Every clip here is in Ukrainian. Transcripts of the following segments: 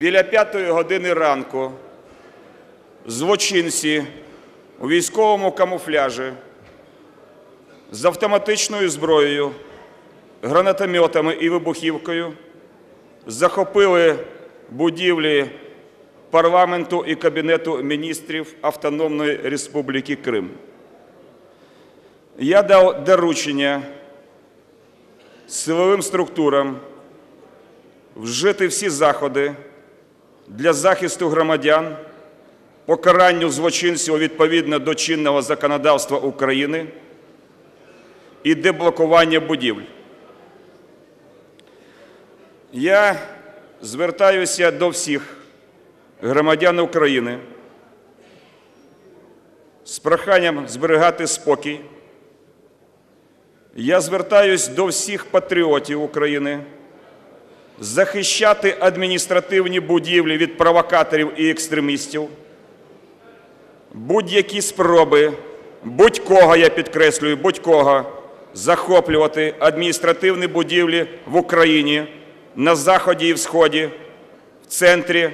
Біля п'ятої години ранку злочинці у військовому камуфляжі з автоматичною зброєю, гранатометами і вибухівкою захопили будівлі парламенту і Кабінету міністрів Автономної Республіки Крим. Я дав доручення силовим структурам вжити всі заходи для захисту громадян, покаранню злочинців відповідно до чинного законодавства України і деблокування будівель. Я звертаюся до всіх громадян України з проханням зберігати спокій. Я звертаюсь до всіх патріотів України захищати адміністративні будівлі від провокаторів і екстремістів. Будь-які спроби, будь-кого, я підкреслюю, будь-кого захоплювати адміністративні будівлі в Україні на заході і всході, в центрі,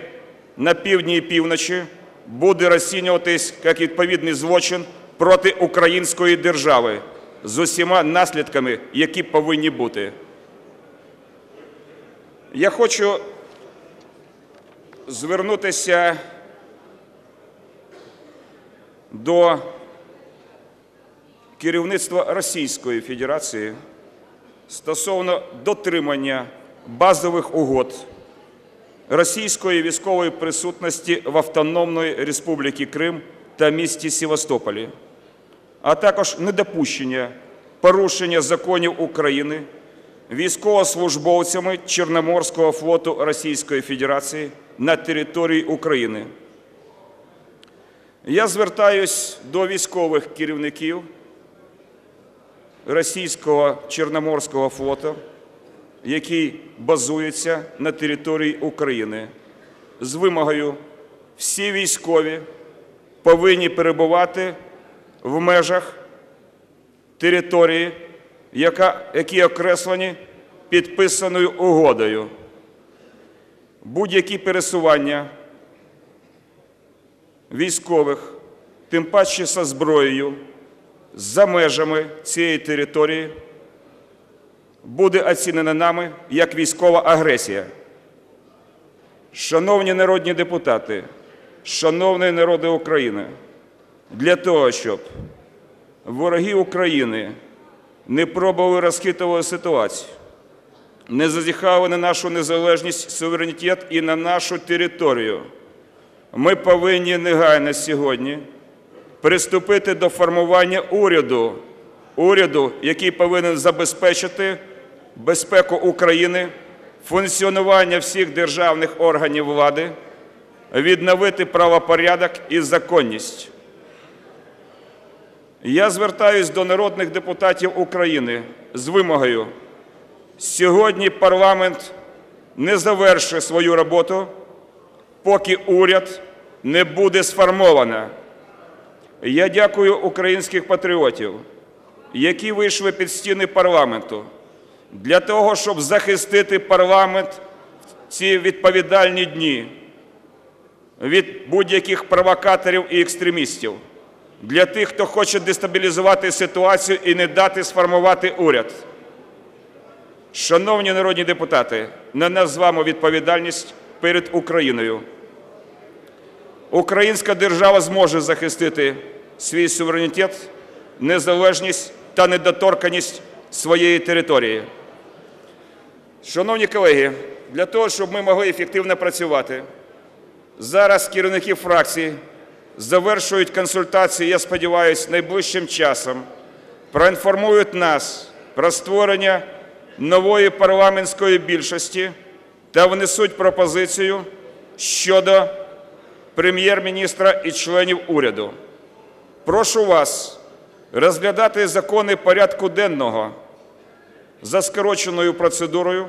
на півдні і півночі буде розцінюватись як відповідний злочин проти української держави з усіма наслідками, які повинні бути. Я хочу звернутися до керівництва Російської Федерації стосовно дотримання базових угод російської військової присутності в Автономної Республіки Крим та місті Севастополі, а також недопущення порушення законів України військовослужбовцями Чорноморського флоту Російської Федерації на території України. Я звертаюсь до військових керівників Російського Чорноморського флоту, який базується на території України, з вимогою всі військові повинні перебувати в межах території, які окреслені підписаною угодою. Будь-які пересування військових, тим паче зі зброєю, за межами цієї території, буде оцінено нами як військова агресія. Шановні народні депутати, шановний народи України, для того, щоб вороги України не пробували розхитувати ситуацію, не зазіхали на нашу незалежність, суверенітет і на нашу територію. Ми повинні негайно сьогодні приступити до формування уряду, уряду, який повинен забезпечити безпеку України, функціонування всіх державних органів влади, відновити правопорядок і законність. Я звертаюсь до народних депутатів України з вимогою. Сьогодні парламент не завершує свою роботу, поки уряд не буде сформовано. Я дякую українських патріотів, які вийшли під стіни парламенту для того, щоб захистити парламент в ці відповідальні дні від будь-яких провокаторів і екстремістів для тих, хто хоче дестабілізувати ситуацію і не дати сформувати уряд. Шановні народні депутати, на нас з вами відповідальність перед Україною. Українська держава зможе захистити свій суверенітет, незалежність та недоторканість своєї території. Шановні колеги, для того, щоб ми могли ефективно працювати, зараз керівники фракцій завершують консультації, я сподіваюся, найближчим часом проінформують нас про створення нової парламентської більшості та внесуть пропозицію щодо прем'єр-міністра і членів уряду. Прошу вас розглядати закони порядку денного за скороченою процедурою,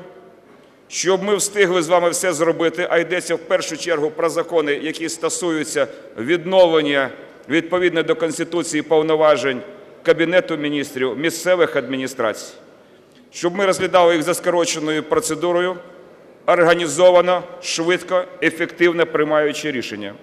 щоб ми встигли з вами все зробити, а йдеться в першу чергу про закони, які стосуються відновлення відповідно до Конституції повноважень Кабінету міністрів, місцевих адміністрацій, щоб ми розглядали їх за скороченою процедурою, організовано, швидко, ефективно приймаючи рішення.